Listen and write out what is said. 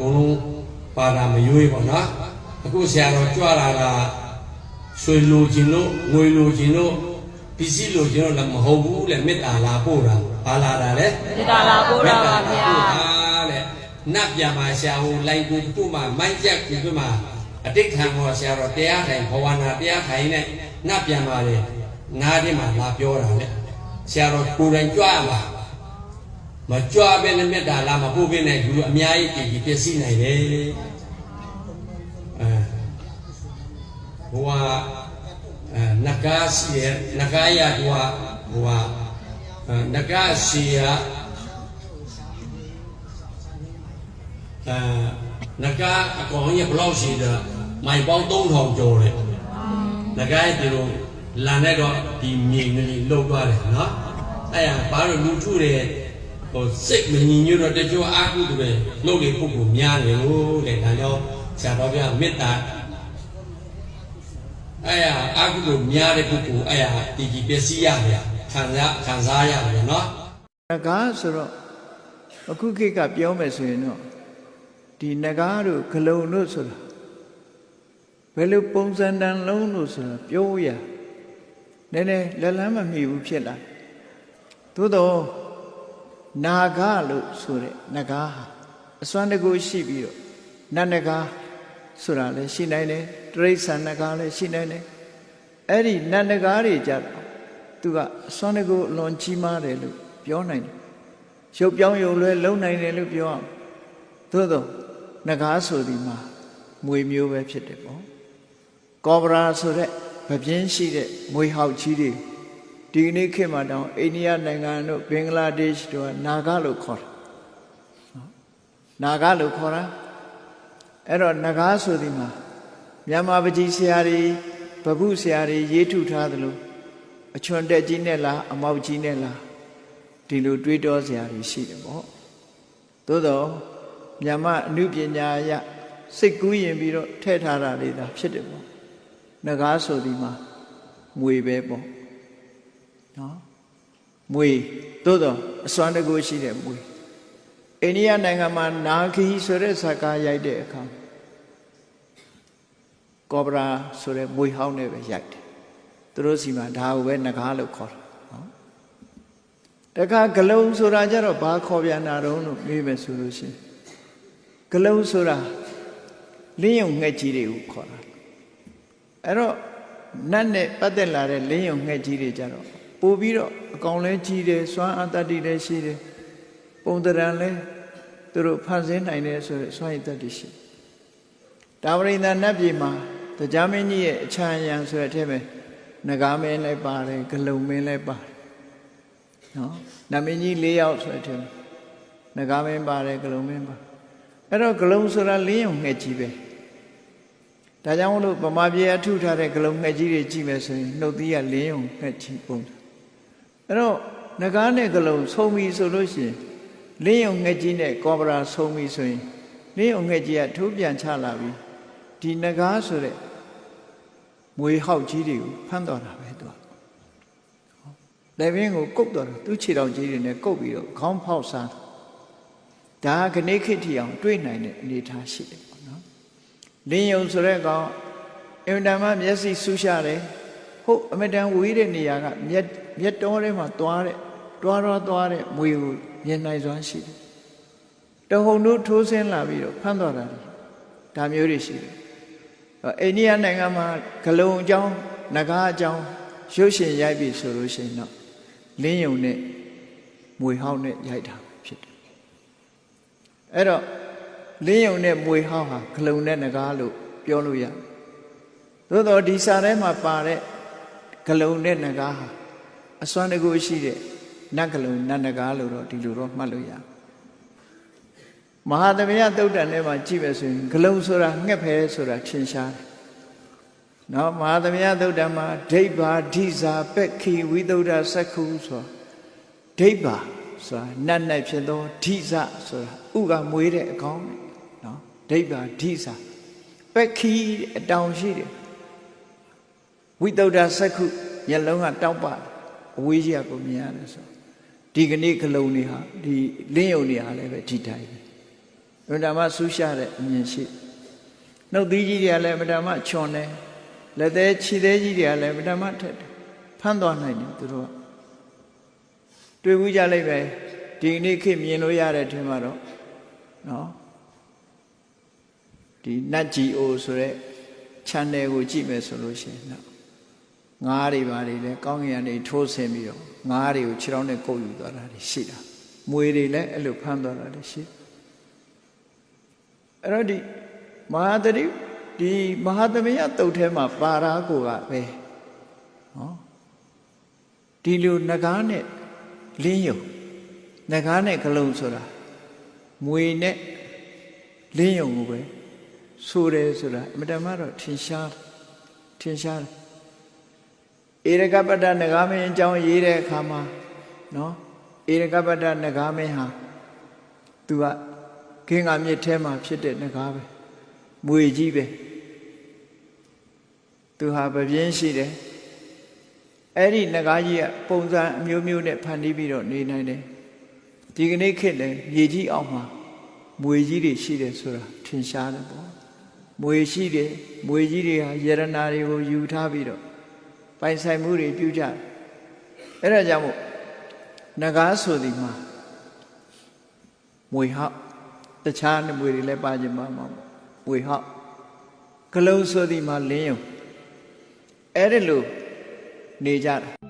ကုန်လုံးပါတာမရွေးပေါ့နော်အခုဆရာတော်ကြွလာတာဆွေလိုခြင်းတို့ငွေလိုခြင်းတို့ပစ္စည်းလိုခြင်းတို့လည်းမဟုတ်ဘူးလေမေတ္တာလာပို့တာဘာလာတာလဲမေတ္တာလာပို့တာပါဗျာတဲ့နတ်ပြမှာဆရာဟိုလိုက်ကိုပို့မှာမိုက်ရက်ကိုပို့မှာအတိတ်ခံပေါ်ဆရာတော်တရားထိုင်ဘဝနာတရားထိုင်နဲ့နတ်ပြန်ပါလေနားထဲမှာလာပြောတာလေဆရာတော်ကိုယ်တိုင်ကြွရမှာ မကြွားပဲနဲ့မေတ္တာလာမပို့ပဲနဲ့လူအများကြီးတည်ကြည်ပျက်စီးနိုင်တယ်အဲဘုရားအဲနဂါစီရနဂါရတူဟာဘုရားအဲနဂါစီရအဲနဂါအကောင်ကြီးဘယ်လောက်ရှိတယ်မိုင်ပေါင်း3000ကျော်တယ်နဂါရဲ့ဒီလိုလန်တဲ့တော့ဒီမြေငလီလှုပ်သွားတယ်နော်အဲ့ဒါဘာလို့လူထုတွေ ဟိုစိတ်မညီညွတ်တော့တချို့အာဟုတွေလှုပ်လေပုဂ္ဂိုလ်များတယ်လို့တဲ့ဒါကြောင့်ဆရာတော်ပြမေတ္တာအဲ့ရအာဟုတွေများတဲ့ပုဂ္ဂိုလ်အဲ့ရတည်ကြည်ပျက်စီးရတယ်ခံစားခံစားရတယ်နော်နဂါဆိုတော့အခုခေတ်ကပြောမယ်ဆိုရင်တော့ဒီနဂါတို့ဂလုံတို့ဆိုတာဘယ်လိုပုံစံတန်လုံးလို့ဆိုတာပြောရနည်းနည်းလက်လန်းမမီဘူးဖြစ်လာသို့တော့ နာဂလို့ဆိုတဲ့နဂါဟာအစွမ်းတကူရှိပြီးတော့နတ်နဂါဆိုတာလည်းရှိနိုင်တယ်တရိစ္ဆာန်နဂါလည်းရှိနိုင်တယ်အဲ့ဒီနတ်နဂါတွေကြတော့သူကအစွမ်းတကူအလွန်ကြီးမားတယ်လို့ပြောနိုင်တယ်ရုပ်ပြောင်းရုပ်လွဲလုံနိုင်တယ်လို့ပြောအောင်သို့တော့နဂါဆိုဒီမှာမွေမျိုးပဲဖြစ်တယ်ပေါ့ကောဘရာဆိုတဲ့ဗပြင်းရှိတဲ့မွေဟောက်ကြီးတွေ ဒီကနေ့ခေတ်မှာတောင်အိန္ဒိယနိုင်ငံတို့ဘင်္ဂလားဒေ့ရှ်တို့ကနာဂလို့ခေါ်တာနော်နာဂလို့ခေါ်တာအဲ့တော့နဂါဆိုဒီမှာမြန်မာပကြီးဆရာတွေဗဗုဆရာတွေရေးထုထားသလိုအချွန်တက်ကြီးနဲ့လားအမောက်ကြီးနဲ့လားဒီလိုတွေးတောဆရာတွေရှိတယ်ပေါ့သို့တော့မြန်မာအမှုပညာအရစိတ်ကူးရင်ပြီးတော့ထည့်ထားတာလေးဒါဖြစ်တယ်ပေါ့နဂါဆိုဒီမှာမွေပဲပေါ့ နော်မွေသို့တော့အစွမ်းတကူရှိတဲ့မွေအိန္ဒိယနိုင်ငံမှာနာဂီဆိုတဲ့ဇာကာရိုက်တဲ့အခါကောဘရာဆိုတဲ့မွေဟောင်းနဲ့ပဲရိုက်တယ်သူတို့စီမှာဒါကိုပဲနဂါလို့ခေါ်တာနော်တခါဂလုံဆိုတာကြတော့ဘာခေါ်ပြန်တာတုံးလို့မေးမယ်ဆိုလို့ရှိရင်ဂလုံဆိုတာလင်းယုံငှက်ကြီးတွေကိုခေါ်တာအဲ့တော့နတ်နဲ့ပတ်သက်လာတဲ့လင်းယုံငှက်ကြီးတွေကြတော့ ပို့ပြီးတော့အကောင်လဲကြီးတယ်စွမ်းအတ္တိလည်းရှိတယ်ပုံတရံလဲသူတို့ဖန်ဆင်းနိုင်တယ်ဆိုရယ်စွမ်းရည်တတ်တည်ရှိတာဝရိန္ဒနတ်ပြည်မှာတရားမင်းကြီးရဲ့အချမ်းရံဆိုတဲ့အထက်ပဲငကားမင်းလည်းပါတယ်ဂလုံမင်းလည်းပါတယ်နော်နတ်မင်းကြီး၄ယောက်ဆိုတဲ့အထက်ငကားမင်းပါတယ်ဂလုံမင်းပါအဲ့တော့ဂလုံဆိုတာလင်းယုံငှက်ကြီးပဲဒါကြောင့်မလို့ဗမာပြည်အထုထားတဲ့ဂလုံငှက်ကြီးတွေကြည့်မယ်ဆိုရင်နှုတ်သီးကလင်းယုံငှက်ကြီးပုံတယ် အဲ့တော့ငကားနဲ့ဂလုံဆုံးပြီဆိုလို့ရှိရင်လင်းယုံငှက်ကြီးနဲ့ကောဘရာဆုံးပြီဆိုရင်လင်းယုံငှက်ကြီးကထိုးပြန်ချလာပြီဒီငကားဆိုတဲ့မွေဟောက်ကြီးတွေကိုဖမ်းတော်တာပဲသူကလက်ဘင်းကိုကုတ်တော်တာသူခြေတော်ကြီးတွေနဲ့ကုတ်ပြီးတော့ခေါင်းဖောက်စားဒါကခဏခိတိအောင်တွေးနိုင်တဲ့အနေအထားရှိတယ်ပေါ့နော်လင်းယုံဆိုတဲ့ကောင်အင်တန်မှမျက်စိဆူးရှာတယ် ဟုတ်အမတန်ဝေးတဲ့နေရာကမျက်မျက်တော်ထဲမှာသွားတဲ့တွားတော့သွားတဲ့မွေကိုမြင်နိုင်စွမ်းရှိတယ်တဟုန်တို့ထိုးဆင်းလာပြီးတော့ဖမ်းတော်တာဒါမျိုးတွေရှိတယ်အိန္ဒိယနိုင်ငံမှာဂလုံအကြောင်းနဂါအကြောင်းရုပ်ရှင်ရိုက်ပြီဆိုလို့ရှိရင်တော့လင်းယုံနဲ့မွေဟောင်းနဲ့ရိုက်တာဖြစ်တယ်အဲ့တော့လင်းယုံနဲ့မွေဟောင်းဟာဂလုံနဲ့နဂါလို့ပြောလို့ရတယ်သို့တော့ဒီစာထဲမှာပါတဲ့ ဂလုံနဲ့နဂါဟာအစွမ်းတကူရှိတဲ့နတ်ဂလုံနတ်နဂါလို့တော့ဒီလိုတော့မှတ်လို့ရတယ်မဟာသမယသုတ်တန်ထဲမှာကြည့်ပဲဆိုရင်ဂလုံဆိုတာငှက်ဖဲဆိုတာထင်ရှားတယ်။နော်မဟာသမယသုတ်တန်မှာဒိဋ္ဌာဓိဇာပက်ခိဝိသုဒ္ဓစက္ခုဆိုဒိဋ္ဌာဆိုတာနတ်၌ဖြစ်သောဓိဇဆိုတာဥကမွေးတဲ့အကောင်းနဲ့နော်ဒိဋ္ဌာဓိဇာပက်ခိအတောင်ရှိတယ် ဝိသုဒ္ဓစက္ခုမျက်လုံးကတောက်ပအဝေးကြီးကကိုမြင်ရတယ်ဆိုဒီကနေ့ဂလုံတွေဟာဒီလင်းယုံတွေဟာလည်းပဲဒီတိုင်းပဲအမှန်တမ်းဆူးရှာတဲ့အမြင်ရှိနှုတ်သီးကြီးတွေကလည်းအမှန်တမ်းချွန်တယ်လက်သေးခြေသေးကြီးတွေကလည်းအမှန်တမ်းထက်တယ်ဖမ်းသွားနိုင်တယ်သူတို့ကတွေ့ဘူးကြလိုက်ပဲဒီနေ့ခေတ်မြင်လို့ရတဲ့ထင်မှာတော့နော်ဒီနတ်ဂျီအိုဆိုတဲ့ channel ကိုကြည့်မယ်ဆိုလို့ရှိရင်နော် ငားတွေပါတွေလည်းကောင်းကင်ကနေထိုးဆင်းပြီးတော့ငားတွေကိုခြေထောက်နဲ့ကုပ်ယူသွားတာတွေရှိတာမွေတွေလည်းအဲ့လိုဖမ်းသွားတာတွေရှိအဲ့တော့ဒီမဟာတရိဒီမဟာသမယတုတ်ထဲမှာပါရာကိုကပဲနော်ဒီလိုငကားနဲ့လင်းယုံငကားနဲ့ဂလုံးဆိုတာမွေနဲ့လင်းယုံကိုပဲဆိုတယ်ဆိုတာအမတမတော့ထင်ရှားထင်ရှားတယ် ဧရကပတ္တငကားမင်းအကြောင်းရေးတဲ့အခါမှာနော်ဧရကပတ္တငကားမင်းဟာသူကခင်းကမြစ်ထဲမှာဖြစ်တဲ့ငကားပဲမွေကြီးပဲသူဟာပပြင်းရှိတယ်အဲ့ဒီငကားကြီးကပုံစံအမျိုးမျိုးနဲ့ဖန်တီးပြီးတော့နေနိုင်တယ်ဒီကနေ့ခေတ်လည်းမြေကြီးအောက်မှာမွေကြီးတွေရှိတယ်ဆိုတာထင်ရှားတယ်ပေါ့မွေရှိတယ်မွေကြီးတွေဟာယရနာတွေကိုယူထားပြီးတော့ ပိုင်ဆိုင်မှုတွေပြုကြတယ်အဲ့ဒါကြောင့်မို့နဂါးဆိုဒီမှာမွေဟောက်တခြားမွေတွေလည်းပါခြင်းပါမှာပေါ့မွေဟောက်ကလုံးဆိုဒီမှာလင်းယုံအဲ့ဒါလို့နေကြတာ